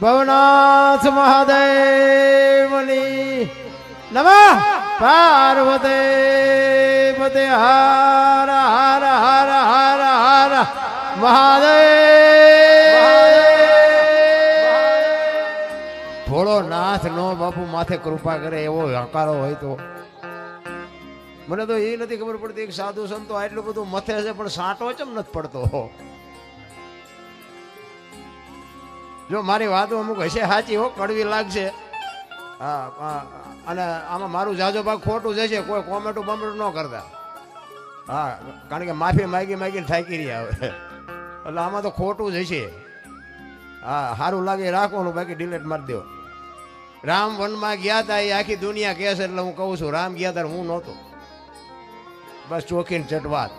ભવનાથ મહાદેવની નમ! પાર્વતી પતે હાર હાર હાર હાર હાર, મહાદેવ. ભોળો નાથ નો બાપુ માથે કૃપા કરે એવો હકારો હોય તો. મને તો એ નથી ખબર પડતી કે સાધુ સંતો આટલું બધું મથે છે, પણ સાંટો ચમ નથી પડતો? જો મારી વાતો અમુક હશે સાચી હો, કડવી લાગશે. હા અને આમાં મારું જાજો ભાગ ખોટું જશે, કોઈ કોમેટું બમેન્ટું ન કરતા. હા, કારણ કે માફી માગી માગીને થાકી રહી આવે એટલે આમાં તો ખોટું જ હશે. હા સારું લાગે, રાખવાનું, બાકી ડિલેટ મારી દો રામ વનમાં ગયા હતા એ આખી દુનિયા કહે છે, એટલે હું કહું છું, રામ ગયા હતા હું નહોતો. બસ ચોખીને ચટવાત.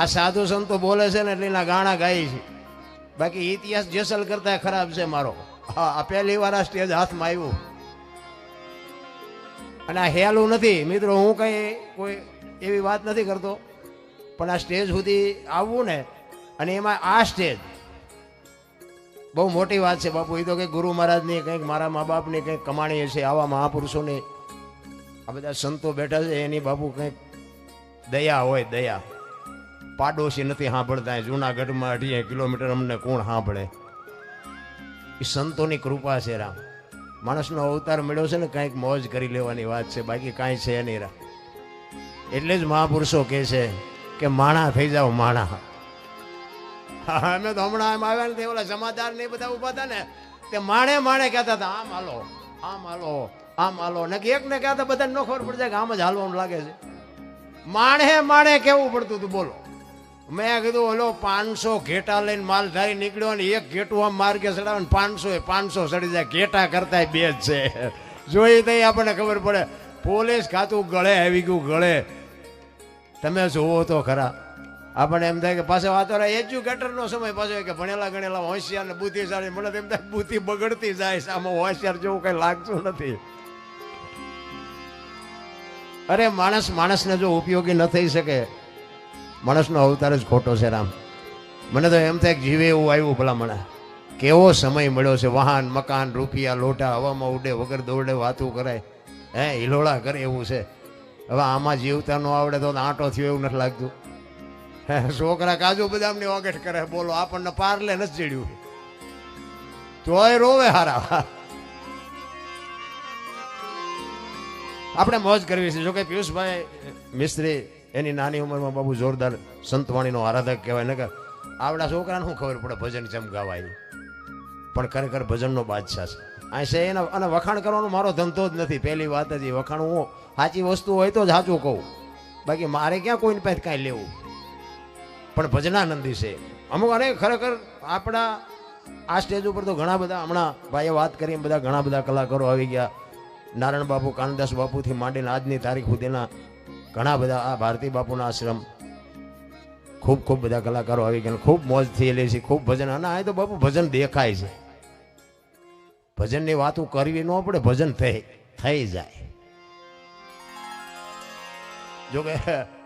આ સાધુ સંતો બોલે છે ને, એટલે એના ગાણા ગાય છે. બાકી ઇતિહાસ જેસલ કરતા ખરાબ છે મારો. હા પહેલી વાર આ સ્ટેજ હાથમાં આવ્યું. અને આ હેલું નથી. મિત્રો, હું કઈ કોઈ એવી વાત નથી કરતો. પણ આ સ્ટેજ સુધી આવવું ને, અને એમાં આ સ્ટેજ બહુ મોટી વાત છે બાપુ. એ તો કંઈક ગુરુ મહારાજની, કંઈક મારા મા બાપની કંઈક કમાણી હશે આવા મહાપુરુષોની. આ બધા સંતો બેઠા છે, એની બાપુ કંઈક દયા હોય, દયા. પાડોશી નથી સાંભળતા. જુનાગઢમાં અઢીએ કિલોમીટર અમને કોણ સાંભળે? એ સંતોની કૃપા છે રામ. માણસનો અવતાર મળ્યો છે ને, કાંઈક મોજ કરી લેવાની વાત છે, બાકી કાંઈ છે નહીં રામ. એટલે જ મહાપુરુષો કહે છે કે માણા થઈ જાઓ, માણા. અમે તો હમણાં એમ આવ્યા ને ઓલા સમાચાર ને બધા ઊભા હતા ને, તે માણે માણે કહેતા હતા, આમ હાલો આમ હાલો આમ હાલો. ને એક ને કહેતા, બધાને ન ખબર પડી જાય કે આમ જ હાલવાનું લાગે છે. માણે માણે કેવું પડતું હતું, બોલો. મેં કીધું, ઓલો પાંચસો ઘેટા લઈને માલ ધારી નીકળ્યો ને એક ઘેટું આમ માર્ગે ચડાવે ને પાંચસો એ પાંચસો ચડી જાય. ઘેટા કરતા બે જ છે. જોઈ તો આપણને ખબર પડે, પોલીસ ખાતું ગળે, આવી ગયું ગળે. તમે જોવો તો ખરા. આપણને એમ થાય કે પાસે વાતો એજ્યુકેટરનો સમય પાછો કે ભણેલા ગણેલા હોશિયાર ને બુદ્ધિશાળી, મને એમ થાય બુદ્ધિ બગડતી જાય આમાં હોશિયાર જેવું કઈ લાગતું નથી. અરે માણસ માણસને જો ઉપયોગી ન થઈ શકે માણસનો અવતાર જ ખોટો છે, રામ. મને તો એમ થાય જીવે એવું આવ્યું ભલા મને કેવો સમય મળ્યો છે, વાહન, મકાન, રૂપિયા, લોટા, હવામાં ઉડે, વગર દોડે, વાતું કરાય. હે, હિલોળા કરે એવું છે. હવે આમાં જીવતા ન આવડે તો આંટો થયો એવું નથી લાગતું. હે, છોકરા કાજુ બદામની ઓગેટ કરે, બોલો, આપણને પારલે નથી ચડ્યું. તોય રોવે હારા. આપણે મોજ કરવી છે. જોકે પિયુષભાઈ, મિસ્ત્રી એની નાની ઉંમરમાં બાબુ જોરદાર સંતવાણીનો આરાધક કહેવાય. ને કે આવડા છોકરાને શું ખબર પડે ભજન ચમ ગાવાય? પણ ખરેખર ભજનનો બાદશાહ છે. આ છે એના અને વખાણ કરવાનો મારો ધંધો જ નથી. પહેલી વાત જ એ, વખાણ હું સાચી વસ્તુ હોય તો જ સાચું કહું. બાકી મારે ક્યાં કોઈને પાસે કાંઈ લેવું? પણ ભજનાનંદી છે. અમુક અને ખરેખર આપણા આ સ્ટેજ ઉપર તો ઘણા બધા હમણાં ભાઈએ વાત કરી બધા ઘણા બધા કલાકારો આવી ગયા. નારાયણ બાપુ કાનદાસ બાપુથી માંડીને આજની તારીખ સુધીના ઘણા બધા આ ભારતી બાપુના આશ્રમ ખૂબ ખૂબ બધા કલાકારો આવી ગયા. ખૂબ મોજ થયેલી છે, ખૂબ ભજન. અને આ તો બાપુ ભજન દેખાય છે. ભજનની વાતો કરવી ન પડે, ભજન થઈ થઈ જાય. જો કે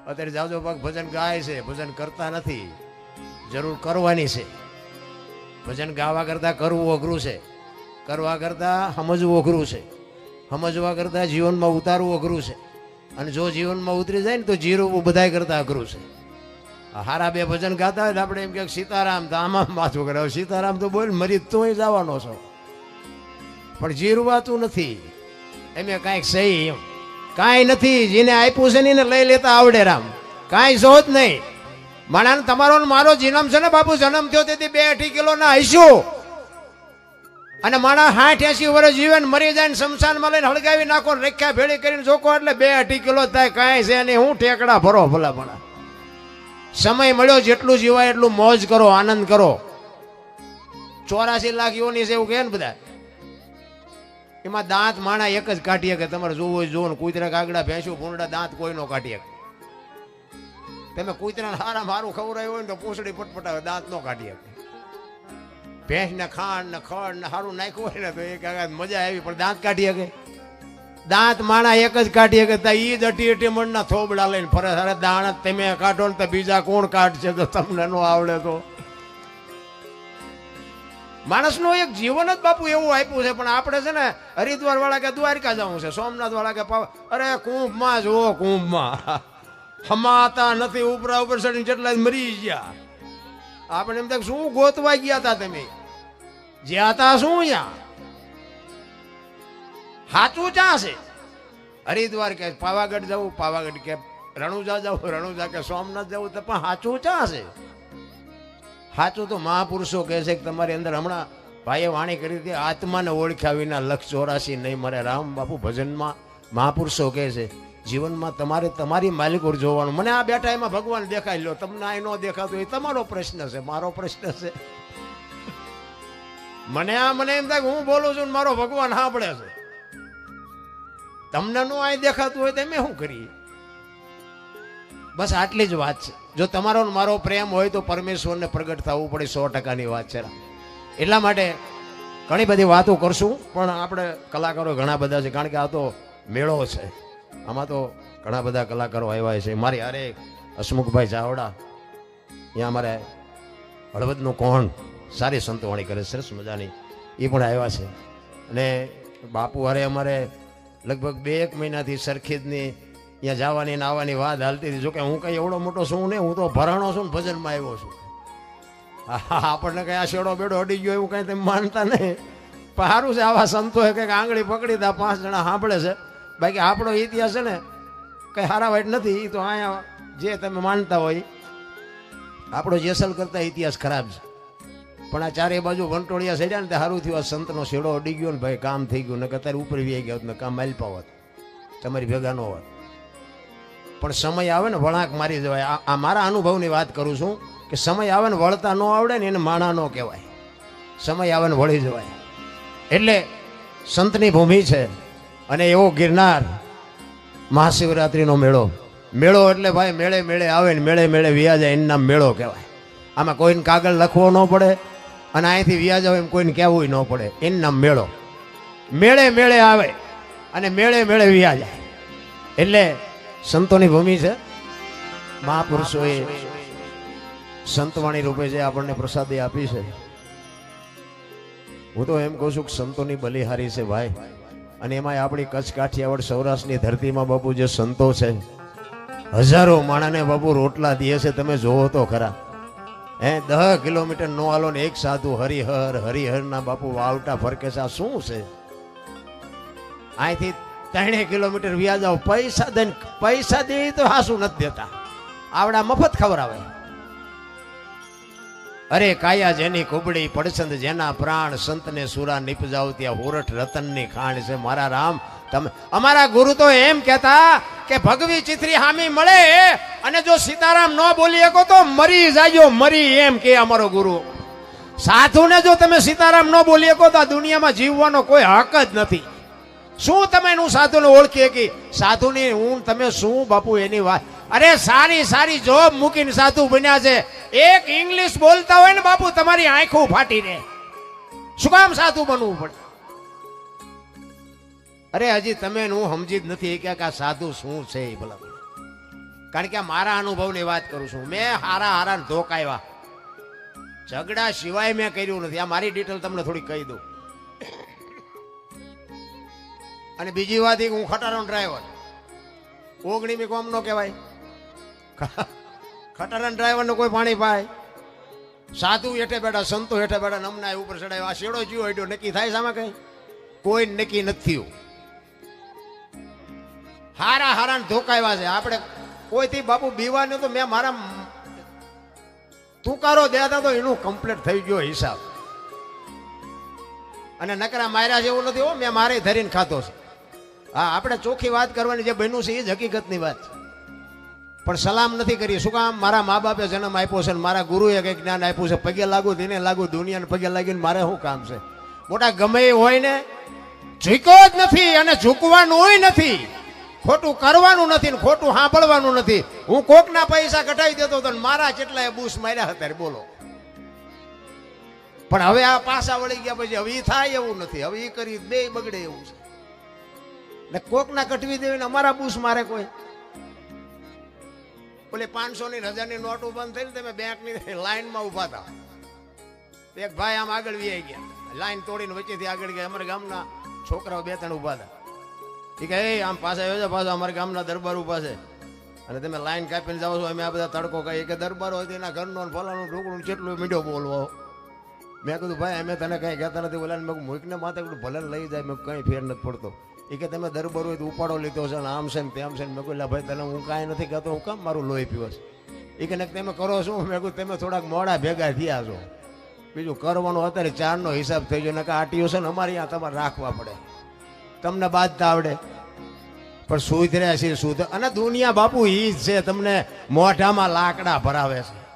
અત્યારે જાજો ભાગ ભજન ગાય છે, ભજન કરતા નથી. જરૂર કરવાની છે. ભજન ગાવા કરતા કરવું અઘરું છે. કરવા કરતા સમજવું અઘરું છે. સમજવા કરતા જીવનમાં ઉતારવું અઘરું છે. અને જો જીવનમાં ઉતરી જાય ને તો જીરું બધાય કરતા અઘરું છે. હારા બે ભજન ગાતા હોય આપણે એમ કે સીતારામ તો આમાં માથું કરે સીતારામ તો બોલ, મરી તોય જવાનો છો. પણ જીરવાતું નથી. એમ કાંઈક સહી એમ. કાંઈ નથી. જેને આપ્યું છે ને એને લઈ લેતા આવડે રામ. કાંઈ શોધ નહીં. માણા તમારો મારો જન્મ છે ને બાપુ, જન્મ થયો તેથી બે અઢી કિલો ના હઈશું. અને માણા સાઠ એસી વર્ષ જીવે ને મરી જાય ને શમશાનમાં લઈને હળગાવી નાખો ને ભેળી કરીને જોકો એટલે બે અઢી કિલો થાય, કાંઈ છે અને હું ઠેકડા ભરો ભલા ભલા. સમય મળ્યો, જેટલું જીવાય એટલું મોજ કરો, આનંદ કરો. ચોરાસી લાખ યોની છે એવું કહે ને બધા. એમાં દાંત માણા એક જ કાઢીએ કે તમારે જોવું હોય જોવું કૂતરા કાગડા, ભેંસું, ભૂંડા, દાંત કોઈનો કાઢીએ તમે કૂતરાને હારા મારું ખવડાવ્યું હોય ને તો પૂછડી પટપટાવે દાંત નો કાઢીએ ભેંસ ને ખાંડ ને ખડ ને સારું નાખ્યું હોય ને તો એક મજા આવી, પણ દાંત કાઢી શકે. દાંત માણા એક જ કાઢી શકે, તો એ જ અટી અટી મણના થોબડા લઈને ફરે. અરે દાણ તમે કાઢો ને તો બીજા કોણ કાઢશે તો તમને નો આવડે તો. માણસનું એક જીવન જ બાપુ એવું આપ્યું છે, પણ આપણે છે ને હરિદ્વાર વાળા કે દ્વારકા જવું છે, સોમનાથ વાળા કે અરે કુંભમાં જુઓ, કુંભમાં. હમાતા નથી, ઉપરા ઉપર ચડીને જેટલા મરી ગયા. આપણે એમ થાય શું ગોતવા ગયા હતા તમે? જ્યાં હતા શું ત્યાં સાચું ચા છે? હરિદ્વાર કે પાવાગઢ જવું પાવાગઢ કે રણુજા જવું રણુજા કે સોમનાથ જવું તો પણ સાચું ચા છે? સાચું તો મહાપુરુષો કહે છે કે તમારી અંદર હમણાં ભાઈએ વાણી કરી હતી, આત્માને ઓળખ્યા વિના લક્ષ ચોરાસી નહીં મરે. રામ બાપુ ભજનમાં મહાપુરુષો કહે છે જીવનમાં તમારે તમારી માલિકો જોવાનું. મને આ બેઠા એમાં ભગવાન દેખાઈ લો તમને આ ન દેખાતું એ તમારો પ્રશ્ન છે, મારો પ્રશ્ન છે. મને આ, મને એમ થાય કે હું બોલું છું મારો ભગવાન સાંભળે છે. તમને નો અહીં દેખાતું હોય તો અમે શું કરીએ? બસ આટલી જ વાત છે. જો તમારો મારો પ્રેમ હોય તો પરમેશ્વરને પ્રગટ થવું પડે સો ટકાની વાત છે. એટલા માટે ઘણી બધી વાતો કરશું, પણ આપણે કલાકારો ઘણા બધા છે, કારણ કે આ તો મેળો છે. આમાં તો ઘણા બધા કલાકારો આવ્યા છે. મારી અરે હસમુખભાઈ ચાવડા અહીંયા અમારે હળવદનું કોણ સારી સંતવાણી કરે, સરસ મજાની. એ પણ આવ્યા છે. અને બાપુ હારે અમારે લગભગ બે એક મહિનાથી સરખેજની ત્યાં જવાની ને આવવાની વાત હાલતી હતી. જોકે હું કંઈ એવડો મોટો છું નહીં, હું તો ભરાણો છું ને ભજનમાં આવ્યો છું. આપણને કંઈ આ શેડો બેડો અડી ગયો એવું કંઈ તમે માનતા નહીં. પણ સારું છે, આવા સંતોએ કંઈક આંગળી પકડી દા પાંચ જણા સાંભળે છે. બાકી આપણો ઇતિહાસ છે ને કઈ હારા વાઈટ નથી એ તો અહીંયા જે તમે માનતા હોય. આપણો જેસલ કરતા ઇતિહાસ ખરાબ છે. પણ આ ચારે બાજુ વંટોળિયા સડ્યા ને તે સારું થયું, આ સંતનો શેડો અડી ગયો ને ભાઈ કામ થઈ ગયું ને અત્યારે ઉપર વી ગયા ને કામ માલપા હોત. તમારી ભેગા ન હોત. પણ સમય આવે ને વળાંક મારી જવાય. આ મારા અનુભવની વાત કરું છું કે સમય આવે ને વળતા ન આવડે ને એને માણા ન કહેવાય. સમય આવે ને વળી જવાય. એટલે સંતની ભૂમિ છે અને એવો ગિરનાર મહાશિવરાત્રિનો મેળો. મેળો એટલે ભાઈ મેળે મેળે આવે ને મેળે મેળે વ્યાજ જાય એનું નામ મેળો કહેવાય. આમાં કોઈને કાગળ લખવો ન પડે અને અહીંથી વ્યાજ આવે એમ કોઈને કહેવું ન પડે. એનું નામ મેળો. મેળે મેળે આવે અને મેળે મેળે વ્યાજ એટલે સંતોની ભૂમિ છે. મહાપુરુષોએ સંતવાણી રૂપે જે આપણને પ્રસાદી આપી છે. હું તો એમ કહું છું કે સંતોની બલિહારી છે ભાઈ. અને એમાં આપણી કચ્છ કાઠિયાવાડ સૌરાષ્ટ્રની ધરતીમાં બાપુ જે સંતો છે, હજારો માણાને બાપુ રોટલા દે છે, તમે જોવો તો ખરા. હે, દહ કિલોમીટર નો આલો ને એક સાધુ હરિહર, હરિહરના બાપુ વાવટા ફરકે છે. આ શું છે? અહીંથી ત્રણે કિલોમીટર વ્યાજ આવો. પૈસા દઈને, પૈસા દે તો હાસું નથી દેતા. આવડા મફત ખવડાવે. અરે કાયા જેની કુબડી, પડસંદ જેના પ્રાણ સંતને સુરા નિપજાવ ત્યાં હોરઠ રતનની ખાણ છે. મારા રામ, તમે અમારા ગુરુ તો એમ કહેતા કે ભગવી ચિત્રી હામી મળે અને જો સીતારામ ન બોલી શકો તો મરી જાયો મરી એમ કે અમારો ગુરુ. સાધુને જો તમે સીતારામ ન બોલી શકો તો આ દુનિયામાં જીવવાનો કોઈ હક જ નથી. શું તમે એનું સાધુને ઓળખીએ કે સાધુની હું તમે શું બાપુ એની વાત અરે સારી સારી જોબ મૂકીને સાધુ બન્યા છે. એક ઇંગ્લિશ બોલતા હોય ને બાપુ, તમારી આંખો ફાટી રહે શું કામ સાધુ બનવું પડે? અરે હજી તમે હું સમજી જ નથી કે આ સાધુ શું છે એ ભલા કારણ કે મારા અનુભવની વાત કરું છું. મેં હારા હારા ધોકાવ્યા ઝઘડા સિવાય મેં કર્યું નથી. આ મારી ડિટેલ તમને થોડી કહી દઉં. અને બીજી વાત એ હું ખટારો ડ્રાઈવર ઓગણીમી કોમ નો કહેવાય. ખટારા ડ્રાઈવર કોઈ પાણી પાય. સાધુ હેઠે બેઠા, સંતો હેઠે બેઠા નમના ઉપર ચડાવ્યો. આ શેડો જીવો હેડ્યો, નક્કી થાય સામે કઈ? કોઈ નક્કી નથી હારા હારા ધોકાવ્યા છે. આપણે કોઈથી, બાપુ, બીવાનું તો મેં મારા તુકારો દેતા તો એનું કમ્પ્લીટ થઈ ગયો હિસાબ. અને નકરા માર્યા જેવું નથી. હો, મેં મારે ધરીને ખાધો છે. હા, આપણે ચોખ્ખી વાત કરવાની જે બન્યું છે, એ જ હકીકતની વાત છે. પણ સલામ નથી કરી શું કામ? મારા મા બાપે જન્મ આપ્યો છે મારા ગુરુએ કંઈક જ્ઞાન આપ્યું છે? પગે લાગુ તેને લાગુ દુનિયાને પગે લાગીને મારે શું કામ છે? મોટા ગમે એ હોય ને ઝૂક્યો જ નથી અને ઝૂકવાનું નથી. ખોટું કરવાનું નથી ને ખોટું સાંભળવાનું નથી. હું કોકના પૈસા કઢાવી દેતો હતો મારા કેટલાય બૂસ માર્યા હતા બોલો. પણ હવે આ પાસા વળી ગયા પછી હવે એ થાય એવું નથી. હવે એ કરી, બે બગડે એવું છે. ને કોકના કટવી દેવી ને અમારા બૂસ મારે કોઈ? ઓલી પાંચસો ની હજારની નોટો બંધ થઈ તમે બેંકની લાઈનમાં ઊભા હતા એક ભાઈ આમ આગળ વી ગયા. લાઈન તોડીને વચ્ચેથી આગળ ગયા. અમારા ગામના છોકરાઓ બે ત્રણ ઊભા હતા એ કહે "એ, આમ પાસે આવ્યો છે પાછો અમારા ગામના દરબાર ઊભા છે. અને તમે લાઈન કાપીને જાઓ છો અમે આ બધા તડકો કહીએ કે દરબાર હોય તો એના ઘરનો ફલાનું ઢોકળું કેટલું મીઠો બોલવો મેં કીધું ભાઈ અમે તને કંઈ કહેતા નથી. બોલાને મેં મૂકને માથે ભલે લઈ જાય મેં કંઈ ફેર નથી પડતો. એ કે તમે દરબરો ઉપાડો લીધો છે ને આમ છે ને તેમ છે ને. મેં કહ્યું ભાઈ, તને હું કાંઈ નથી કહેતો. હું કામ મારું લોહી પીવો છે. એ કે તમે કરો શું મેં કહ્યું, તમે થોડાક મોડા ભેગા થયા છો. બીજું કરવાનો અત્યારે ચારનો હિસાબ થઈ ગયો. ને કે આટીઓ છે ને અમારે અહીંયા તમારે રાખવા પડે. તમને બાધતા આવડે. પણ સુધર્યા છે સુધ. અને દુનિયા બાપુ ઈ જ છે, તમને મોઢામાં લાકડા ભરાવે છે.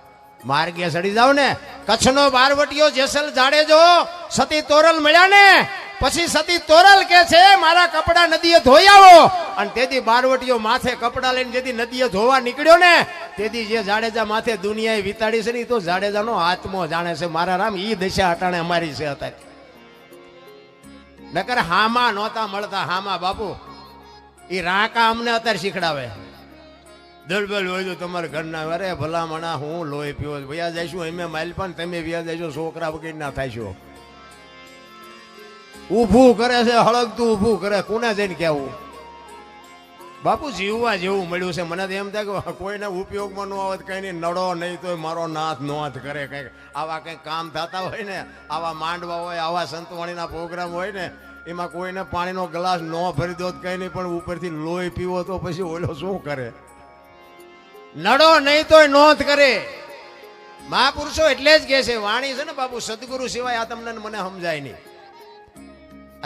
માર્ગે સડી જાવ ને. કચ્છનો બારવટીયો જેસલ જાડેજો, સતી તોરલ મળ્યા ને. પછી સતી તોરલ કે છે, મારા કપડા નદીએ ધોઈ આવો. અને તેથી બારવટીઓ માથે કપડા લઈને જેથી નદીએ ધોવા નીકળ્યો ને, તેથી જે જાડેજા માથે દુનિયાએ વિતાડી છે ને તો જાડેજાનો આત્મો જાણે છે. મારા રામ એ દશા અટાણે અમારી છે અત્યારે. નકર હામાં નહોતા મળતા. હામાં બાપુ એ રાકા અમને અત્યારે શીખડાવે. દરબલ હોય તો તમારા ઘરના, અરે ભલામણા, હું લોહી પીવો છું. વ્યા જઈશું એમ માઇલ પણ તમે વ્યા જઈશો, છોકરા વગેરે ના થાય ઊભું કરે છે, હળગતું ઊભું કરે, કોને જઈને કહેવું? બાપુ જીવવા જેવું મળ્યું છે. મને તો એમ થાય કે કોઈને ઉપયોગમાં ન આવત કંઈ નહીં, નડો નહીં તો મારો નાથ નોંધ કરે. કંઈક આવા કંઈક કામ થતા હોય ને, આવા માંડવા હોય, આવા સંતવાણીના પ્રોગ્રામ હોય ને, એમાં કોઈને પાણીનો ગ્લાસ ન ભરી દો કઈ નહીં, પણ ઉપરથી લોહી પીવો તો પછી ઓલો શું કરે? નડો નહીં તોય નોંધ કરે. મહાપુરુષો એટલે જ કહે છે, વાણી છે ને બાપુ, સદગુરુ સિવાય આ તમને મને સમજાય નહીં.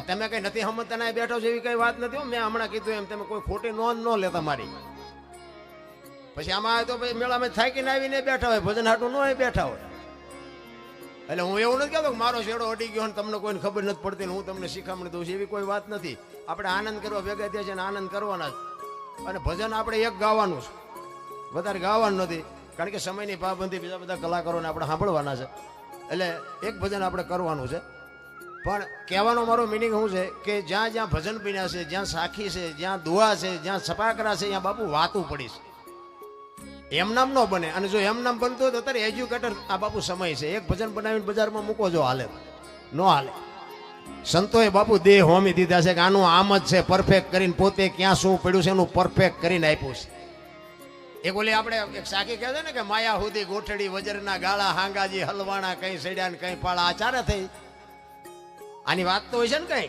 તમે કઈ નથી સમજતા ના બેઠો છો એવી કઈ વાત નથી મેં હમણાં કીધું એમ, તમે કોઈ ખોટી નોંધ ન લેતા મારી પછી આમાં આવે તો પછી મેળામાં થાકીને આવીને બેઠા હોય, ભજન હાટું ન હોય બેઠા હોય. એટલે હું એવું નથી કહેતો કે મારો શેડો અડી ગયો ને તમને કોઈને ખબર નથી પડતી હું તમને શીખામણી દઉં છું, એવી કોઈ વાત નથી. આપણે આનંદ કરવા, ભેગા થયા છે અને આનંદ કરવાના જ. અને ભજન આપણે એક ગાવાનું છે. વધારે ગાવાનું નથી, કારણ કે સમયની પાબંદી બીજા બધા કલાકારોને આપણે સાંભળવાના છે. એટલે એક ભજન આપણે કરવાનું છે. પણ કહેવાનો મારો મિનિંગ શું છે કે જ્યાં જ્યાં ભજન પીણા છે, જ્યાં સાખી છે, જ્યાં દુઆ છે, જ્યાં સપાકરા છે, ત્યાં બાપુ વાતું પડી છે. એમ નામ ન બને. અને જો એમ નામ બનતું હોય તો અત્યારે એજ્યુકેટર આ બાપુ સમય છે. એક ભજન બનાવીને બજારમાં મૂકો જો હાલે. ન હાલે. સંતોએ બાપુ દેહ હોમી દીધા છે કે આનું આમ જ છે પરફેક્ટ કરીને પોતે ક્યાં શું પડ્યું છે, એનું પરફેક્ટ કરીને આપ્યું છે. એક ઓલી આપણે એક સાખી કહે છે ને કે, માયા સુધી ગોઠડી, વજરના ગાળા, હાંગાજી, હલવાણા, કઈ સડ્યા ને કઈ પાળા. આચારે થઈ આની વાત તો હોય છે ને કઈ?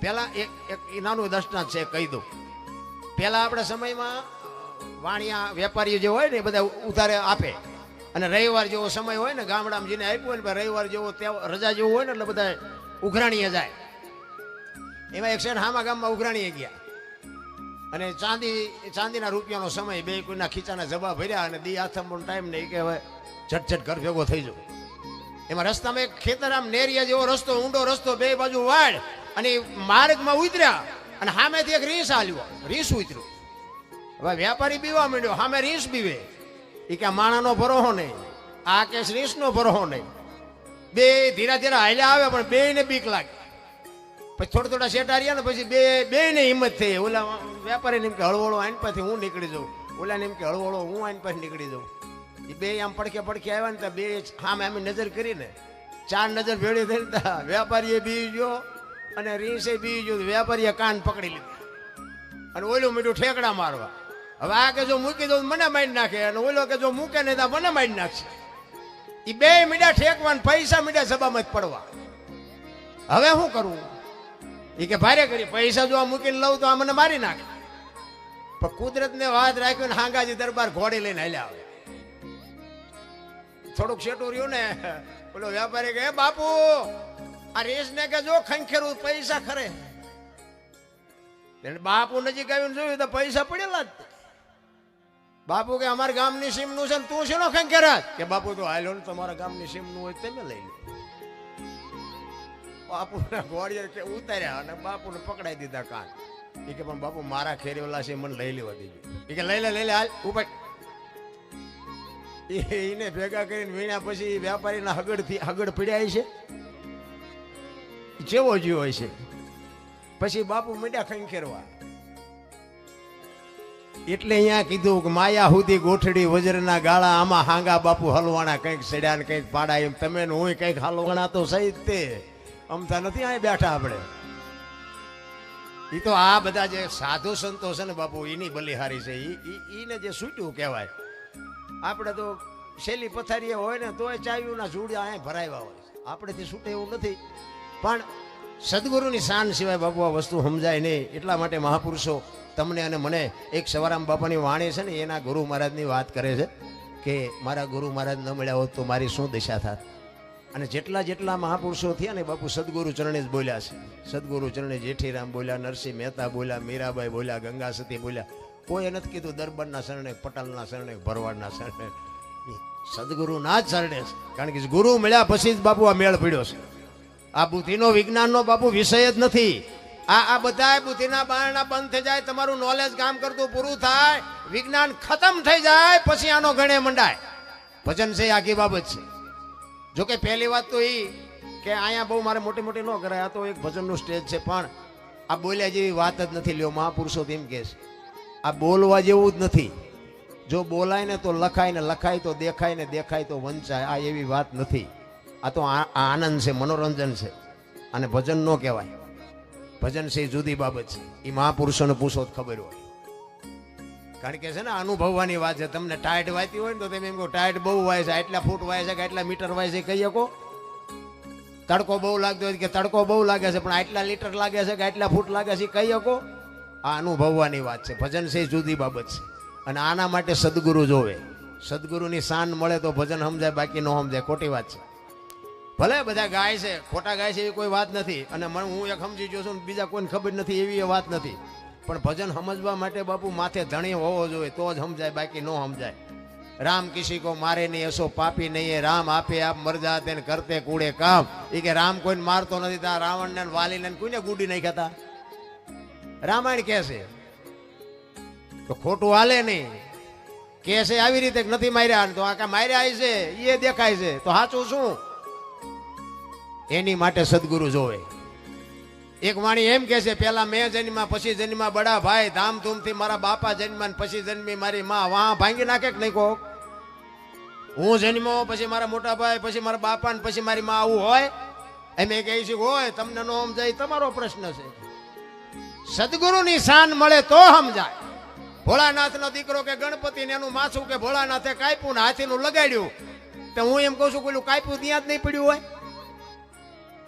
પેલા એક એક નાનું દર્શનાથ છે, કહી દઉં. પેલા આપણા સમયમાં વાણિયા વેપારીઓ જે હોય ને, એ બધા ઉધારે આપે. અને રવિવાર જેવો સમય હોય ને, ગામડામાં જેને આપ્યું હોય ને રવિવાર જેવો રજા જેવું હોય ને, એટલે બધા ઉઘરાણીએ જાય. એમાં એક શેઠ હામા ગામમાં ઉઘરાણીએ ગયા. અને ચાંદી ચાંદીના રૂપિયાનો સમય બે કોઈના ખીચાના જબા ભર્યા અને દી આથમનો ટાઈમ નહીં કે હવે ઝટઝટ ઘર ભેગો થઈ જાવ. એમાં રસ્તામાં એક ખેતર આમ નેરિયા જેવો રસ્તો, ઊંડો રસ્તો, બે બાજુ વાળ અને માર્ગમાં ઉતર્યા અને સામેથી એક રીસ આલ્યો. રીસ ઉતર્યો. હવે વ્યાપારી બીવા માંડ્યો સામે રીસ બીવે. એ કે માણાનો ભરોહો નહીં. આ કે રીસનો ભરોહો નહીં. બે ધીરા ધીરા હાલ્યા આવે, પણ બે ને બીક લાગે. પછી થોડા થોડા શેટા રહ્યા ને પછી બે બે ને હિંમત થઈ. ઓલા વેપારી એમ કે, હળવળો આઈન પાસેથી હું નીકળી જાઉં. ઓલા એમ કે, હળવળો હું આઈન પાસે નીકળી જાઉં. એ બે આમ પડખે પડખે આવ્યા ને તો બે આમ આમ નજર કરીને ચાર નજર ભેળી થઈ તા વેપારીએ બી ગયો અને રીસે બી ગયો વેપારીએ કાન પકડી લીધા. અને ઓલું મીઠું ઠેકડા મારવા. હવે આ કે જો મૂકી દઉં મને મારી નાખે અને ઓલો કે જો મૂકે નહીં તો મને મારી નાખશે. એ બે મીડા ઠેકવા પૈસા મીડા સભામાં જ પડવા. હવે શું કરવું એ કે ભારે કરી, પૈસા જો આ મૂકીને લઉં તો આ મને મારી નાખે. પણ કુદરતને વાત રાખ્યો ને હાંગાજી દરબાર ઘોડી લઈને હાલ્યા આવે. થોડુંક શેટું રહ્યું ને, પેલો વ્યાપારી કે બાપુ, આ રેસ ને કે જો ખંખેરું પૈસા ખરે? બાપુ નજીક આવીને જોયું તો પૈસા પડેલા જ. બાપુ કે, અમારા ગામની સીમનું છે ને, તું શેનો ખંખેરા કે બાપુ તો, હાલો ને, તમારા ગામની સીમનું હોય તમે લઈ લો. બાપુને ઘોડીએ કે ઉતાર્યા અને બાપુને પકડાઈ દીધા કાન. એ કે, પણ બાપુ, મારા ખેરીવાલા છે મને લઈ લેવા દેજો. એ કે, લઈ લે લઈ લે, હાલ ઉપર એને ભેગા કરીને વીણ્યા પછી વેપારીના હગડથી હગડ પીડ્યા છે? જેવો જીવ હોય છે. પછી બાપુ મીડા ખંખેરવા એટલે અહીંયા કીધું કે માયા હુદી ગોઠડી વજરના ગાળા, આમાં હાંગા બાપુ હલવાણા કંઈક સડ્યા ને કંઈક પાડા એમ. તમે ને હું કંઈક હલવાણા તો સહી તે. અમતા નથી અહીં બેઠા આપણે. એ તો આ બધા જે સાધુ સંતો છે ને બાપુ એની બલિહારી છે. એ એને જે સૂટ્યું કહેવાય. આપણે તો શેલી પથારીએ હોય ને તોય ચાવીઓના જોડિયા અહીંયા ભરાવ્યા હોય આપણેથી છૂટે એવું નથી. પણ સદગુરુની શાન સિવાય બાપુ આ વસ્તુ સમજાય નહીં. એટલા માટે મહાપુરુષો તમને અને મને એક સવારામ બાપાની વાણી છે ને, એના ગુરુ મહારાજની વાત કરે છે કે, મારા ગુરુ મહારાજ ન મળ્યા હોત તો મારી શું દિશા થાત? અને જેટલા જેટલા મહાપુરુષો થયા ને, બાપુ સદગુરુ ચરણે જ બોલ્યા છે. સદગુરુ ચરણે જેઠીરામ બોલ્યા, નરસિંહ મહેતા બોલ્યા, મીરાબાઈ બોલ્યા ગંગા સતી બોલ્યા. કોઈએ નથી કીધું, દરબારના શરણે, પટાલના શરણે, ભરવાડના શરણે. સદગુરુના જ શરણે છે. કારણ કે ગુરુ મળ્યા પછી જ બાપુ આ મેળ પીડ્યો છે. આ બુદ્ધિનો વિજ્ઞાનનો બાપુ વિષય જ નથી. આ આ બધા બુદ્ધિના બારણા બંધ થઈ જાય, તમારું નોલેજ કામ કરતું પૂરું થાય, વિજ્ઞાન ખતમ થઈ જાય, પછી આનો ગણે મંડાય. ભજન છે આખી બાબત છે. જોકે પહેલી વાત તો એ કે અહીંયા બહુ મારે મોટી મોટી ન કરાય, આ તો એક ભજનનું સ્ટેજ છે, પણ આ બોલ્યા જેવી વાત જ નથી. લ્યો મહાપુરુષો તેમ કહે છે. આ બોલવા જેવું જ નથી. જો બોલાય ને તો લખાય ને લખાય તો દેખાય ને દેખાય તો વંચાય. આ એવી વાત નથી. આ તો આનંદ છે, મનોરંજન છે. અને ભજન ન કહેવાય. ભજન છે એ જુદી બાબત છે. એ મહાપુરુષોને પૂછો જ ખબર હોય. કારણ કે છે ને, અનુભવવાની વાત છે. તમને ટાયટ વાતી હોય ને તો તમે એમ કહો ટાયટ બહુ વાય છે, આટલા ફૂટ વાય છે કે આટલા મીટર વાય છે? કહી શકો. તડકો બહુ લાગતો હોય કે તડકો બહુ લાગે છે, પણ આટલા લીટર લાગે છે કે આટલા ફૂટ લાગે છે? કહી શકો. આ અનુભવવાની વાત છે. ભજન છે જુદી બાબત છે. અને આના માટે સદગુરુ જોવે. સદગુરુની શાન મળે તો ભજન સમજાય, બાકી ન સમજાય. ખોટી વાત છે. ભલે બધા ગાય છે, ખોટા ગાય છે એવી કોઈ વાત નથી. અને હું એક સમજી ગયો છું બીજા કોઈને ખબર નથી એવી એ વાત નથી. પણ ભજન સમજવા માટે બાપુ માથે ધણી હોવો જોઈએ, તો જ સમજાય, બાકી ન સમજાય. રામ કિસી કો મારે નહીં, એસો પાપી નહીં રામ આપે, આપ મરજા તેને કરતે કૂડે કામ. એ કે રામ કોઈને મારતો નથી, તા રાવણ ને વાલીને કોઈને ગુડી નહીં ખાતા રામાયણ કે છે, તો ખોટું હાલે નહીં. કે છે, આવી રીતે નથી માર્યા. તો આ કા માર્યા છે? એ દેખાય છે. તો સાચું શું? એની માટે સદગુરુ જોવે. એક વાણી એમ કે છે પેલા મેં જન્મા પછી જન્મા બડા ભાઈ, ધામધૂમથી મારા બાપા જન્મા પછી જન્મી મારી માં. વાહ ભાંગી નાખે કે નહીં કોક? હું જન્મો પછી મારા મોટા ભાઈ, પછી મારા બાપા ને પછી મારી માં આવું હોય? એમ એ કહે છે હોય તમને નો સમજાય તમારો પ્રશ્ન છે. સદગુરુની શાન મળે તો સમજાય. ભોળાનાથ નો દીકરો કે ગણપતિ ને એનું માથું કે ભોળાનાથે કાપ્યું ને હાથીનું લગાડ્યું, તો હું એમ કહું છું પેલું કાપ્યું ત્યાં જ નહીં પડ્યું હોય.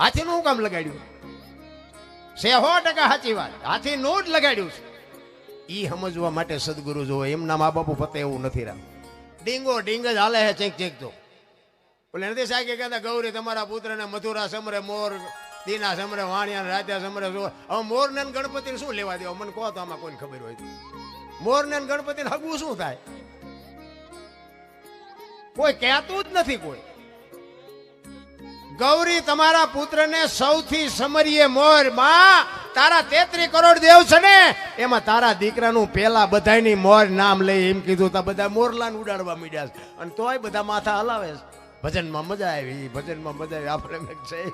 હાથીનું શું કામ લગાડ્યું? છે સો ટકા સાચી વાત. હાથી નું જ લગાડ્યું છે. એ સમજવા માટે સદગુરુ જોવે એમના મા બાપુ પતે એવું નથી રામ. ડીંગો ડીંગ જ હાલે છે, ચેક ચેક તો એટલે નથી સાહેબ કે કહેતા, ગૌરી, તમારા પુત્રને મથુરા સમરે, મોર દીના સમરે વાણિયા રાજા સમરે જો હવે મોરને ગણપતિને શું લેવા દેવા? મને કહો તો આમાં કોઈને ખબર હોય મોરને ગણપતિ હગવું શું થાય? કોઈ કહેતું જ નથી કોઈ. ગૌરી, તમારા પુત્રને સૌથી સમરીએ મોરમાં તારા તેત્રી કરોડ દેવ છે ને, એમાં તારા દીકરાનું પેલા બધાની મોર નામ લઈ એમ કીધું તા, બધા મોરલાને ઉડાડવા મીડ્યા છે. અને તોય બધા માથા હલાવે છે. ભજનમાં મજા આવી, ભજનમાં મજા આવી. આપણે છે.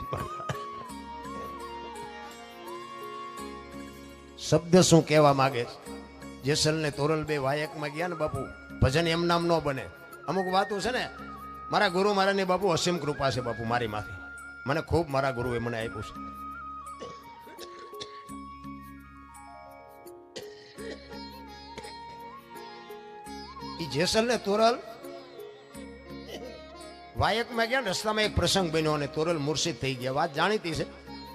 શબ્દ શું કહેવા માંગે છે? જેસલ ને તોરલ બે વાયકમાં ગયા ને બાપુ, ભજન એમ નામ ન બને. અમુક વાતો છે ને, મારા ગુરુ મારાની બાપુ અસીમ કૃપા છે બાપુ મારી માફી મને ખૂબ મારા ગુરુએ મને આપ્યું છે. એ જેસલ ને તોરલ વાયકમાં ગયા રસ્તામાં એક પ્રસંગ બન્યો અને તોરલ મુર્શિદ થઈ ગયા. વાત જાણીતી છે?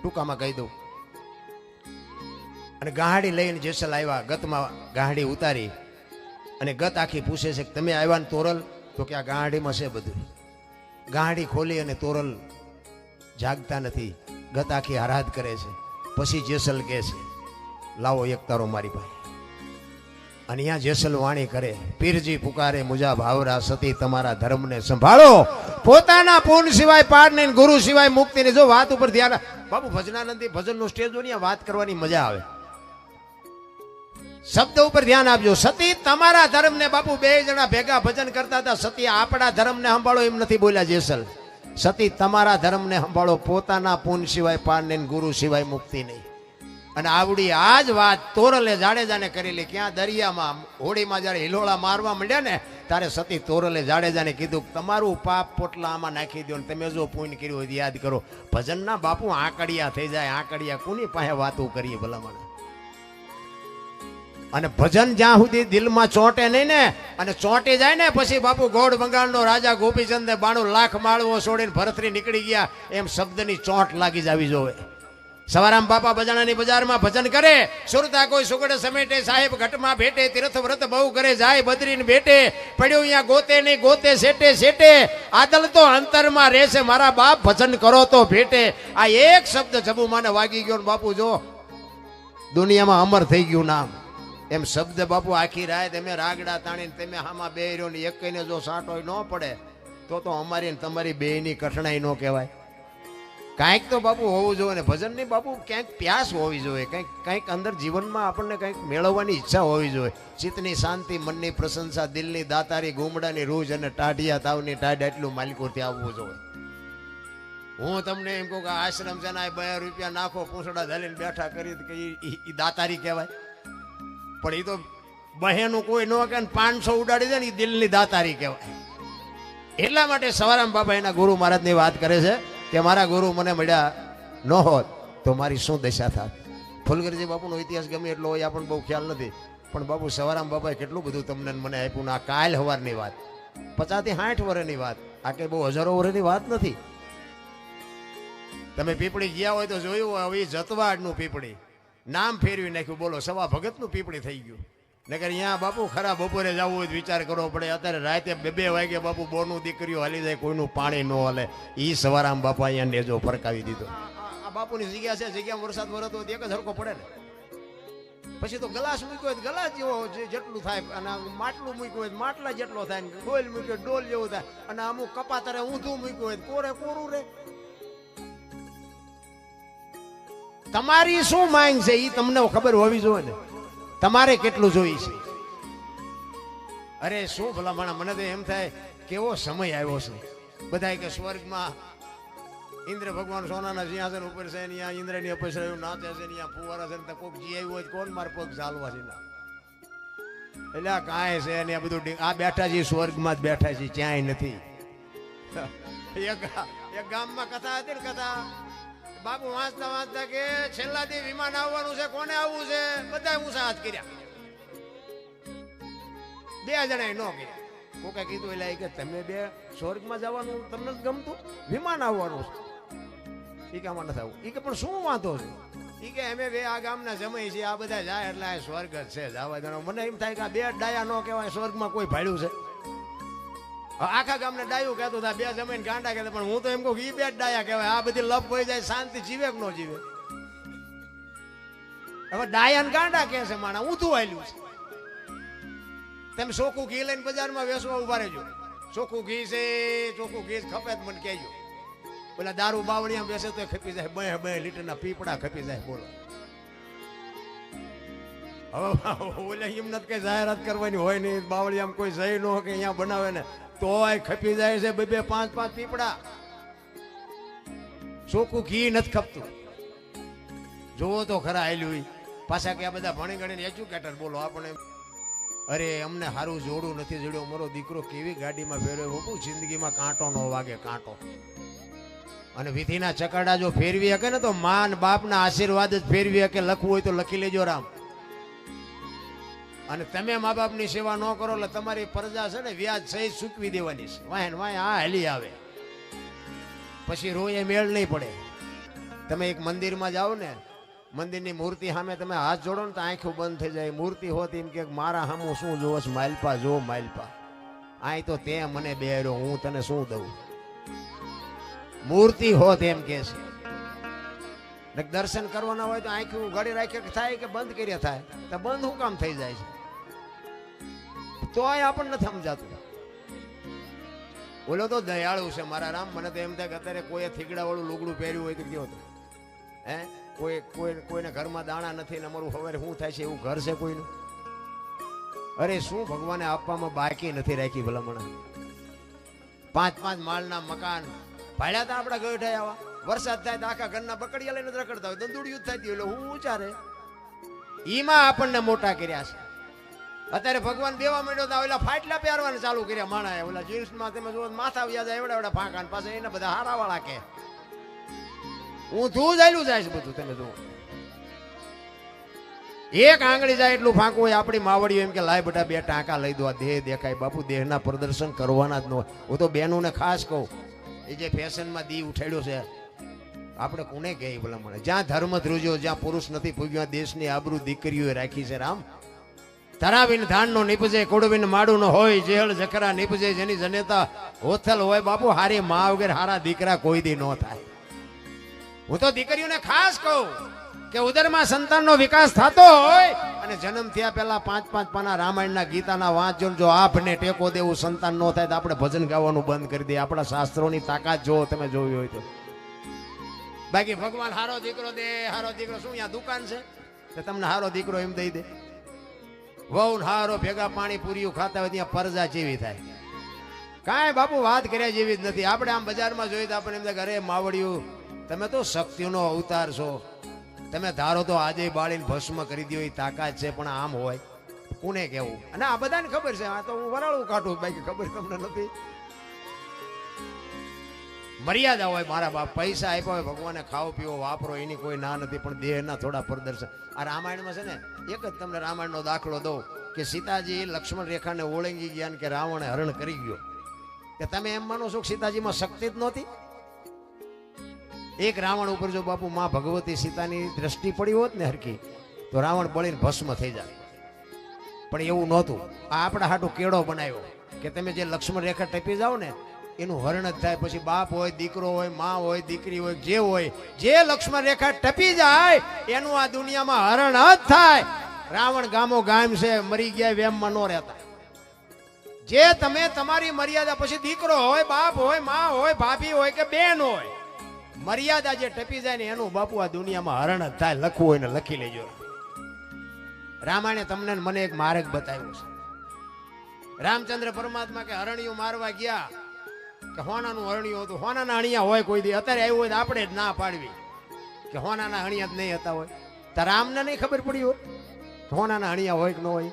ટૂંકામાં કહી દઉં. અને ગાહાડી લઈને જેસલ આવ્યા ગતમાં ગાહાડી ઉતારી. અને ગત આખી પૂછે છે કે તમે આવ્યા ને તોરલ? તો કે આ ગાહાડીમાં છે બધું. ગાહાડી ખોલી અને તોરલ જાગતા નથી. ગત આખી હરાધ કરે છે. પછી જેસલ કહે છે, લાવો એક તારો મારી પાસે. અને અહીંયા જેસલ વાણી કરે, પીરજી પુકારે મુજા ભાવરા સતી તમારા ધર્મને સંભાળો. પોતાના પૂર્ણ સિવાય પાર નહીં, ગુરુ સિવાય મુક્તિ નહીં. જો વાત ઉપર ધ્યાન બાબુ ભજનાનંદી ભજનનું સ્ટેજ જો વાત કરવાની મજા આવે. શબ્દ ઉપર ધ્યાન આપજો. સતી, તમારા ધર્મને બાપુ બે જણા ભેગા ભજન કરતા હતા. સતી, આપણા ધર્મને સંભાળો એમ નથી બોલ્યા જેસલ. સતી, તમારા ધર્મને સંભાળો. પોતાના પૂન સિવાય પાર નહીં ગુરુ સિવાય મુક્તિ નહીં. અને આવડી આ જ વાત તોરલે જાડેજાને કરેલી. ક્યાં દરિયામાં હોળીમાં જ્યારે હિલોળા મારવા માંડ્યા ને, ત્યારે સતી તોરલે જાડેજાને કીધું તમારું પાપ પોટલા આમાં નાખી દો ને તમે જો પૂન કર્યું હોય યાદ કરો. ભજનના બાપુ આંકડિયા થઈ જાય. આંકડિયા કોની પાસે વાતો કરીએ ભલામણ? અને ભજન જ્યાં સુધી દિલમાં ચોંટે નહીં ને, અને ચોંટી જાય ને, પછી બાપુ ગોળ બંગાળનો રાજા ગોપીચંદ બાણું લાખ માળવો છોડીને ભરતરી નીકળી ગયા, એમ શબ્દની ચોંટ લાગી જાવી જોવે. સવારામ બાપા બજાણાની બજારમાં ભજન કરે, સુરતા કોઈ સુગડ સમેટે, સાહેબ ઘટમાં ભેટે તીર્થ વ્રત બહુ કરે, જાય બદરીને ભેટે, પડ્યો અહીંયા ગોતે નહીં, ગોતે સેટે સેટે આદલ તો અંતરમાં રહેશે, મારા બાપ ભજન કરો તો ભેટે. આ એક શબ્દ જબુ માને વાગી ગયો બાપુ જો, દુનિયામાં અમર થઈ ગયું નામ. એમ શબ્દ બાપુ, આખી રાત અમે રાગડા તાણીને તમે હામાં બે રહ્યો ને એક જો સાંટો ન પડે, તો તો અમારી ને તમારી બેયની કઠણાઈ ન કહેવાય. કાંઈક તો બાપુ હોવું જોઈએ ને ભજનની બાપુ ક્યાંક પ્યાસ હોવી જોઈએ. કંઈક કંઈક અંદર જીવનમાં આપણને કંઈક મેળવવાની ઈચ્છા હોવી જોઈએ. ચિત્તની શાંતિ, મનની પ્રશંસા, દિલની દાતારી ગુમડાની રૂજ અને ટાઢિયા તાવની ટાઢ એટલું માલિકોથી આવવું જોઈએ. હું તમને એમ કહું કે આશ્રમ છે ને બે રૂપિયા નાખો, પૂંછડા ધલીને બેઠા કરી કે એ દાતારી કહેવાય. પણ એ તો બહેનું કોઈ ન કે પાંચસો ઉડાડી દે ને એ દિલની દાતારી કહેવાય. એટલા માટે સવારામ બાબા એના ગુરુ મહારાજની વાત કરે છે કે મારા ગુરુ મને મળ્યા ન હોત તો મારી શું દશા થાત? ફુલગરજી બાપુનો ઇતિહાસ ગમે એટલો હોય આપણને બહુ ખ્યાલ નથી, પણ બાપુ સવારામ બાબાએ કેટલું બધું તમને મને આપ્યું આ કાલ હવારની વાત, પચાસથી સાઠ વર્ષની વાત, આ કે બહુ હજારો વર્ષની વાત નથી. તમે પીપળી ગયા હોય તો જોયું હવે જતવાડનું પીપળી. નામ ફેરવી નાખ્યું, બોલો, સવા ભગતનું પીપળી થઈ ગયું. નગર અહીંયા બાપુ ખરા બપોરે જવું હોય વિચાર કરવો પડે. અત્યારે રાતે બે બે વાગે બાપુ બોનું દીકરીઓ હાલી જાય, કોઈનું પાણી ન હાલે. સવારે આમ બાપા અહીંયા નેજો ફરકાવી દીધો. આ બાપુની જગ્યા છે, જગ્યા વરસાદ વરતો એક જ હરકો પડે ને. પછી તો ગલાસ મૂક્યો હોય ગ્લાસ જેવો જેટલું થાય, અને માટલું મૂક્યું હોય માટલા જેટલો થાય ડોલ મૂક્યો ડોલ જેવો થાય. અને અમુક કપાતરે ઊંધું મૂક્યું હોય કોરે કોરું રે? તમારી શું માંગ છે? એ તમને ખબર હોવી જોઈએ ને. તમારે કેટલું જોઈએ છે? અરે શું ભલા મને તો એમ થાય, કેવો સમય આવ્યો છે? બધા કે સ્વર્ગમાં ઇન્દ્ર ભગવાન સોનાના સિંહાસન ઉપર છે, ને ઇન્દ્રની અપસરાયું નાચે છે, ને ફુવારા છે, ને કોક જી આવ્યું હોય કોણ માર પગ ચાલવા છે ના એટલે આ કાંઈ છે ને આ બધું આ બેઠા છે, સ્વર્ગમાં જ બેઠા છે, ક્યાંય નથી. એક ગામમાં કથા હતી ને કથા? બાપુ વાંચતા વાંચતા કે છેલ્લા દી વિમાન આવવાનું છે, કોને આવવું છે? બધા ઊંચા હાથ કર્યા. બે જણાએ ન કર્યા. કોકે કીધું એટલે કે તમે બે સ્વર્ગમાં જવાનું તમને જ ગમતું? વિમાન આવવાનું છે. એ કે આમાં નથી ઈ કે પણ શું વાંધો છે? ઈ કે અમે બે આ ગામના સમય છે આ બધા જાય એટલે આ સ્વર્ગ જ છે. જવા દેવાનો મને એમ થાય કે આ બે ડાયા ન કહેવાય, સ્વર્ગમાં કોઈ ભાડ્યું છે. આખા ગામને ડાયું કહેતું હતા બે જમીન ગાંડા કહેતા, પણ હું તો એમ કહું ઈ બે જ ડાયા કહેવાય. આ બધી લપ હોય જાય, શાંતિ જીવે કે ન જીવે? હવે ડાયા ગાંડા કહે છે માણા, ઊંધું આવેલું છે. તેમ ચોખ્ખું ઘી લઈને બજારમાં વેચવા ઊભા રહેજો. ચોખ્ખું ઘી છે, ચોખ્ખું ઘી ખપે જ મને કહેજો. પેલા દારૂ બાવળિયા બેસે તો ખપી જાય બે બે લીટરના પીપડા ખપી જાય, બોલો. હવે ઓલે હિંમત કઈ જાહેરાત કરવાની હોય નહીં, બાવળિયામાં કોઈ જઈ ન કે અહીંયા બનાવે ને. તોય ખપી જાય છે, બે બે પાંચ પાંચ પીપડા ચોખ્ખું ઘી નથી ખપતું. જોવો તો ખરા આયલું. પાછા કે આ બધા ભણી ગણીને એજ્યુકેટર બોલો આપણે અરે, અમને સારું જોડું નથી જોડ્યું. મારો દીકરો કેવી ગાડીમાં ફેરવ્યો બાપુ જિંદગીમાં કાંટો ન વાગે, કાંટો. અને વિધિના ચકરડા જો ફેરવી શકે ને તો માન બાપના આશીર્વાદ જ ફેરવી શકે. લખવું હોય તો લખી લેજો રામ. અને તમે મા બાપની સેવા ન કરો એટલે તમારી પ્રજા છે ને વ્યાજ સહિત સૂકવી દેવાની છે. વાહેન ને આ હાલી આવે. પછી રોય મેળ નહીં પડે. તમે એક મંદિરમાં જાઓ ને, મંદિરની મૂર્તિ સામે તમે હાથ જોડો ને તો આંખો બંધ થઈ જાય. મૂર્તિ હોત એમ કે મારા સામું શું જોવો માલપા જો, માલપા. આય તો તે મને બેરો હું તને શું દઉં? મૂર્તિ હોત એમ કે છે. દર્શન કરવાના હોય તો આંખી ઉઘાડી રાખે થાય કે બંધ કર્યા થાય? તો બંધ હું કામ થઈ જાય છે? તો આ આપણને સમજાતું. બોલો તો દયાળુ છે મારા રામ, મને તો એમ થાય કે અત્યારે કોઈએ થીગડાવાળું લુગડું પહેર્યું હોય તો કયો હતું હે? કોઈ કોઈ, કોઈને ઘરમાં દાણા નથી ને અમારું હવે શું થાય છે એવું ઘર છે કોઈનું? અરે શું ભગવાને આપવામાં બાકી નથી રાખી ભલામણ? પાંચ પાંચ માળના મકાન. ભાડ્યા હતા આપણા ગઢ આવા. વરસાદ થાય તો આખા ઘરના બકડિયા લઈને રખડતા હોય. દંદુડિયું થાય એટલે હું ઉચારે ઈમાં આપણને મોટા કર્યા છે. અત્યારે ભગવાન દેવા માંડ્યો તો, ઓલા ફાટલા પહેરવાને ચાલુ કર્યા માણાએ. ઓલા જીન્સમાં તમે જુઓ માથા વ્યાજ એવડા એવડા ફાંકા પાછા એને બધા હારા વાળા કે. હું તું જાયલું જાય બધું, તમે જુઓ. એક આંગળી જાય એટલું ફાંકું હોય, આપણી માવડીઓ એમ કે, લાય બેટા બે ટાંકા લઈ દો દેહ દેખાય, બાપુ દેહના પ્રદર્શન કરવાના જ ન હું તો બહેનોને ખાસ કહું, એ જે ફેશનમાં દી ઉઠાડ્યો છે, આપણે કોને કહે ભલામણ? જ્યાં ધર્મ ધ્રુજ્યો, જ્યાં પુરુષ નથી પૂગ્યો દેશની આબરૂ દીકરીઓએ રાખી છે, રામ. તરાવીન ધાનનો નીપજે, કોડવીન માડું હોય જેળ જકરા નીપજે, જેની જનેતા હોથલ હોય, બાપુ, હારી મા વગેરે હારા દીકરા કોઈ દી ન થાય. હું તો દીકરીઓને ખાસ કહું કે ઉદરમાં સંતાનનો વિકાસ થતો હોય અને જન્મ થયા પહેલા પાંચ પાંચ પાના રામાયણના ગીતાના વાંચજો જો આપને ટેકો દેવું, સંતાન ન થાય તો આપણે ભજન ગાવાનું બંધ કરી દઈએ. આપણા શાસ્ત્રોની તાકાત જો તમે જોવી હોય તો. બાકી ભગવાન હારો દીકરો દે, હારો દીકરો શું, અહીંયા દુકાન છે? તો તમને હારો દીકરો એમ દઈ દે. વહુ હારો ભેગા પાણી પૂરીઓ ખાતા હોય ત્યાં પરજા જેવી થાય. કાંઈ બાપુ વાત કર્યા જેવી જ નથી. આપણે આમ બજારમાં જોઈએ તો આપણે એમ થાય અરે માવડિયું તમે તો શક્તિનો અવતાર છો. તમે ધારો તો આજે બાળીને ભસ્મ કરી દો એ તાકાત છે, પણ આમ હોય. કોને કેવું અને આ બધાને ખબર છે. આ તો હું વરાળું કાઢું, બાકી ખબર તમને નથી. મર્યાદા હોય મારા બાપ. પૈસા આપ્યા હોય, ભગવાને ખાઓ પીવો વાપરો, એની કોઈ ના નથી, પણ દેહના થોડા પ્રદર્શન. આ રામાયણમાં છે ને એક જ તમને રામાયણનો દાખલો દઉં કે સીતાજી લક્ષ્મણ રેખાને ઓળંગી ગયા કે રાવણે હરણ કરી ગયો. કે તમે એમ માનો છો કે સીતાજીમાં શક્તિ જ નહોતી? એક રાવણ ઉપર જો બાપુ માં ભગવતી સીતાની દ્રષ્ટિ પડી હોત ને હરકી તો રાવણ બળીને ભસ્મ થઈ જાય. પણ એવું નહોતું. આ આપણા હાટું કેળો બનાવ્યો કે તમે જે લક્ષ્મણ રેખા ટપી જાઓ ને એનું હરણ જ થાય. પછી બાપ હોય, દીકરો હોય, માં હોય, દીકરી હોય, જે હોય, જે લક્ષ્મણ રેખા ટપી જાય, એનું આ દુનિયામાં હરણ જ થાય. રાવણ ગામો ગામ છે, મરી ગયા વેમમાં ન રહેતા. જે તમે તમારી મર્યાદા, પછી દીકરો હોય, બાપ હોય, માં હોય, ભાભી હોય કે બેન હોય, મર્યાદા જે ટપી જાય ને એનું બાપુ આ દુનિયામાં હરણ જ થાય. લખવું હોય ને લખી લેજો. રામાયણે તમને મને એક માર્ગ બતાવ્યો છે. રામચંદ્ર પરમાત્મા કે હરણિયું મારવા ગયા કે હોનાનું હરણિયું હતું. હોનાના હણિયા હોય કોઈ દી. અત્યારે આવ્યું હોય તો આપણે જ ના પાડવી. કે હોનાના હણિયા જ નહીં હતા હોય. તો રામને નહીં ખબર પડી હોય હોનાના હણિયા હોય કે ન હોય.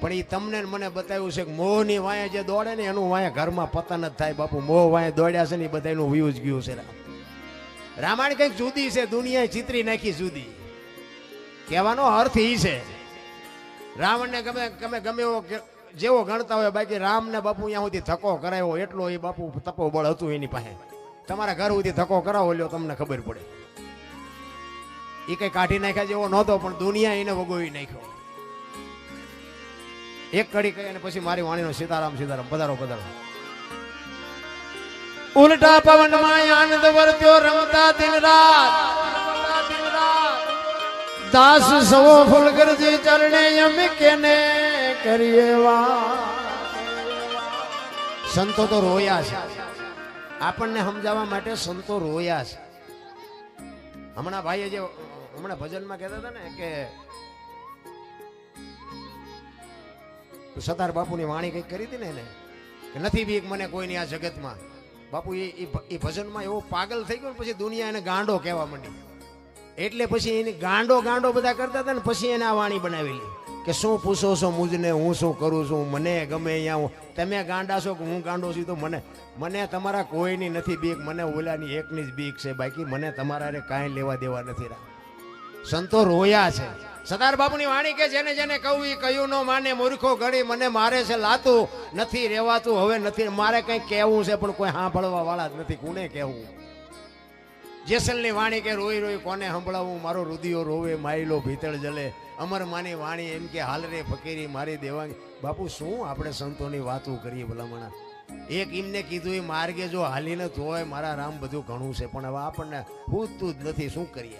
પણ એ તમને મને બતાવ્યું છે કે મોહની વાંયે જે દોડે ને એનું વાંયે ઘરમાં પતન જ થાય. બાપુ, મોહ વાંયે દોડ્યા છે ને એ બધાનું વ્યૂઝ ગયું છે રામ. રામાયણ કંઈક જુદી છે, દુનિયાએ ચિત્રી નાખી જુદી. કહેવાનો અર્થ એ છે. રાવણને ગમે ગમે ગમે એવો જેવો ગણતા હોય બાકી રામને બાપુ અહીંયા સુધી ધક્કો કરાયો એટલો એ બાપુ તપોબળ હતું એની પાસે. તમારા ઘર સુધી ધક્કો કરાવો લ્યો, તમને ખબર પડે. એ કઈ કાઢી નાખ્યા જેવો નહોતો, પણ દુનિયા એને વગોવી નાખ્યો. એક કડી કહી અને પછી મારી વાણીનો સીતારામ સીતારામ, પધારો પધારો. ઉલટા પવનમાં આનંદ વર્ત્યો, રમતા દિન રાત. દાસ સવો ફૂલગરજી ચરણે અમે કેને કરીએ સંતો તો રોયા છે. આપણને સમજાવવા માટે સંતો રોયા છે. હમણાં ભાઈએ જે હમણાં ભજનમાં કહેતા હતા ને કે સતાર બાપુની વાણી કંઈક કરી હતી ને એને, કે નથી બીક મને કોઈની આ જગતમાં. બાપુ, એ ભજનમાં એવો પાગલ થઈ ગયો પછી દુનિયા એને ગાંડો કહેવા માંડી. એટલે પછી એને ગાંડો ગાંડો બધા કરતા હતા ને પછી એને આ વાણી બનાવેલી કે શું પૂછો છો મુજને, હું શું કરું છું? મને ગમે અહીંયા તમે ગાંડા છો કે હું ગાંડો છું તો મને. મને તમારા કોઈની નથી બીક. મને ઓલાની એકની જ બીક છે બાકી મને તમારા કાંઈ લેવા દેવા નથી સંતો રોયા છે. સરદાર બાપુની વાણી કે જેને જેને કહું એ કહ્યું ન માને, મૂર્ખો ઘડી મને મારે છે લાતું. નથી રહેવાતું હવે નથી. મારે કંઈ કહેવું છે પણ કોઈ સાંભળવા વાળા જ નથી. કોને કહેવું? જેસલની વાણી કે રોઈ રોઈ કોને સંભળાવું? મારો રુદિયો રોવે, માયલો ભીતળ જલે. અમર માની વાણી એમ કે, હાલ રે ફકીરી, મારી દેવાંગી. બાપુ, શું આપણે સંતોની વાતો કરીએ ભલામણા? એક એમને કીધું, એ માર્ગે જો હાલીને ધોવાય મારા રામ બધું ઘણું છે. પણ હવે આપણને પૂછતું જ નથી, શું કરીએ?